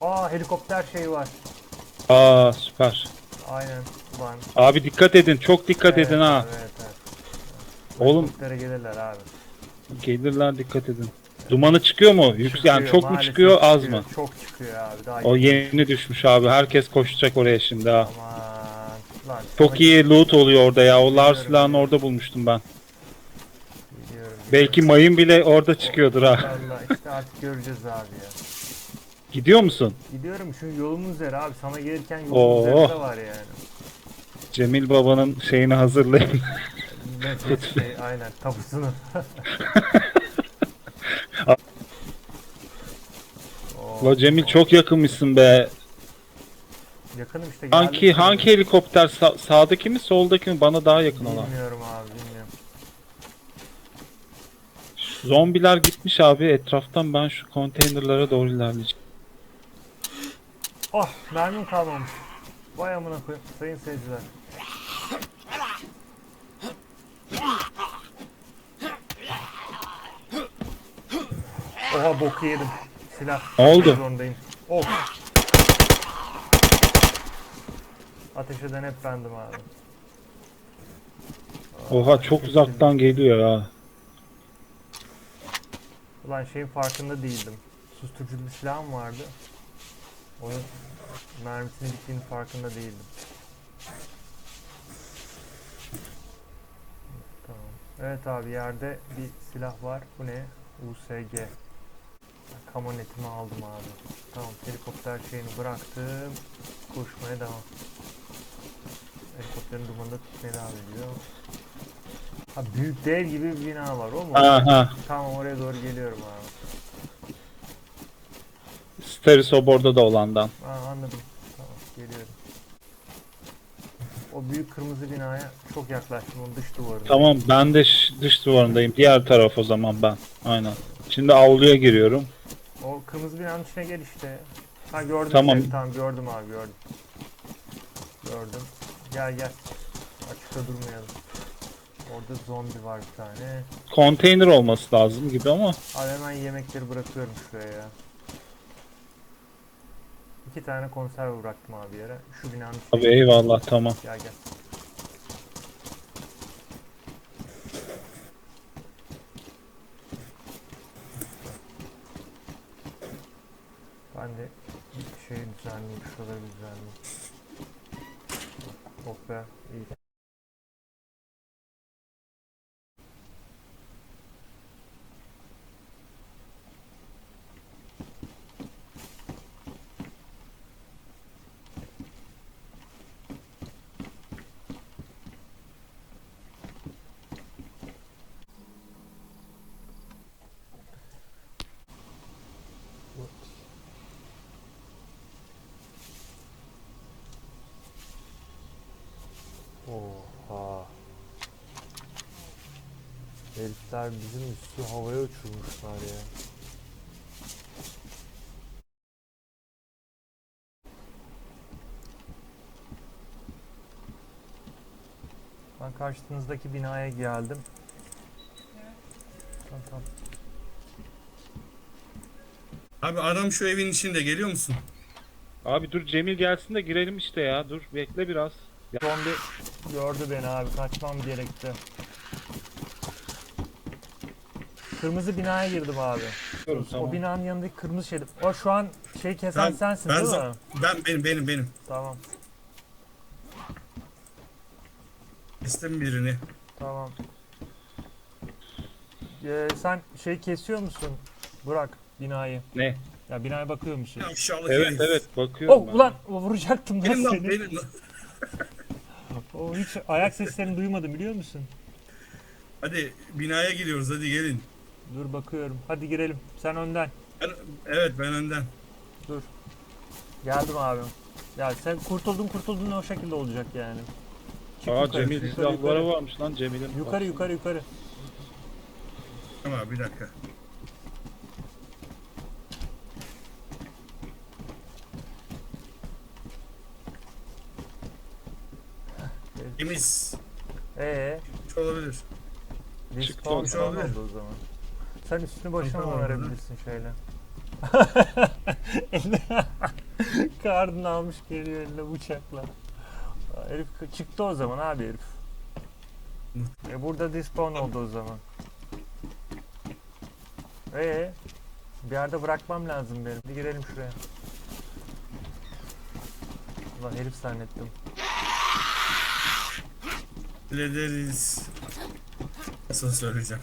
Aa helikopter şeyi var. Aa süper. Aynen. Lan. Abi dikkat edin. Çok dikkat Evet edin ha. Evet, evet. Oğlum Helikoptere gelirler abi. gelirler dikkat edin. Dumanı çıkıyor mu? Yük yani Çıkıyor, çok mu maalesef çıkıyor az mı? Çok çıkıyor abi. Daha O yeni. düşmüş abi. Herkes koşacak oraya şimdi ha. Aman. Lan, Çok iyi loot oluyor orada ya. O Lars Biliyorum, silahını biliyorum. orada bulmuştum ben. Biliyorum, Belki mayın bile orada çıkıyordur ha. Valla işte artık göreceğiz abi ya. Gidiyor musun? Gidiyorum şu yolun üzeri abi. Sana gelirken yolun Oo. üzerinde var yani. Cemil babanın şeyini hazırlayın. Nefes şey aynen tapusunu. Oo, La Cemil oo. çok yakınmışsın be. yakınım işte. Hangi geldim hangi helikopter Sa- sağdaki mi soldaki mi bana daha yakın olan. Bilmiyorum abi bilmiyorum. Zombiler gitmiş abi etraftan ben şu konteynerlara doğru ilerleyeceğim. Oh mermim kalmamış. Vay amına koyayım sayın seyirciler. Oha boku yedim. Silah. Oldu? Zorundayım. Of. Ateş eden hep bendim abi. Oha çok uzaktan geliyor ya. Ulan şeyin farkında değildim. Susturucu bir silahım vardı. Onun mermisinin bittiğinin farkında değildim. Tamam. Evet abi yerde bir silah var. Bu ne? USG. Kamonetimi aldım abi. Tamam helikopter şeyini bıraktım. Koşmaya devam. Helikopterin dumanında tutmaya devam ediyor. Ha büyük dev gibi bir bina var o mu? Aha. Tamam oraya doğru geliyorum abi. Sterisobor'da da olandan. Aa, anladım. Tamam geliyorum. O büyük kırmızı binaya çok yaklaştım onun dış duvarına. Tamam ben de ş- dış duvarındayım. Diğer taraf o zaman ben. Aynen. Şimdi avluya giriyorum. O kırmızı binanın içine gel işte. Ha gördüm Tamam. seni, tamam gördüm abi gördüm. Gördüm. Gel gel. Açıkta durmayalım. Orada zombi var bir tane. Konteyner olması lazım gibi ama. Abi hemen yemekleri bırakıyorum şuraya ya. İki tane konserve bıraktım abi yere. Şu binanın. Abi eyvallah tamam. Gel gel. Ben de bir şey düzenleyeyim, şuraları bir düzenleyeyim. Oh be, iyi. Oha. Herifler bizim üstü havaya uçurmuşlar ya. Ben karşınızdaki binaya geldim. Tamam tamam. Abi adam şu evin içinde geliyor musun? Abi dur Cemil gelsin de girelim işte ya. Dur bekle biraz. Zombi gördü beni abi kaçmam gerekti. Kırmızı binaya girdim abi. Tamam. O binanın yanındaki kırmızı şeydi. O şu an şey kesen sensin ben, değil za- mi? ben benim benim benim. Tamam İstem birini. tamam. Ee, sen şey kesiyor musun? Bırak binayı. Ne? Ya binaya bakıyor musun? Ya aşağılık Evet herif. evet bakıyorum Oh ben. ulan o vuracaktım lan Benim lan seni. benim lan. O hiç ayak seslerini duymadım biliyor musun? Hadi binaya giriyoruz hadi gelin. Dur bakıyorum. Hadi girelim. Sen önden. Ben, evet ben önden. Geldim abi. Ya sen kurtuldun kurtuldun o şekilde olacak yani. Çık Aa yukarı, Cemil yukarı, silahları yukarı. varmış lan Cemil'in. Yukarı yukarı yukarı. Tamam abi bir dakika. Temiz. Ee, Hiç olabilir. respawn Çıktı falan olabilir. oldu o zaman. Sen üstünü başına mı Tamam, verebilirsin şeyle? Eline- Karnını almış geliyor eline bıçakla. Aa, Herif k- çıktı o zaman abi herif. E burada despawn oldu o zaman. Ee, bir yerde bırakmam lazım benim. Bir girelim şuraya. Ulan herif zannettim. Hallederiz. Nasıl söyleyeceğim.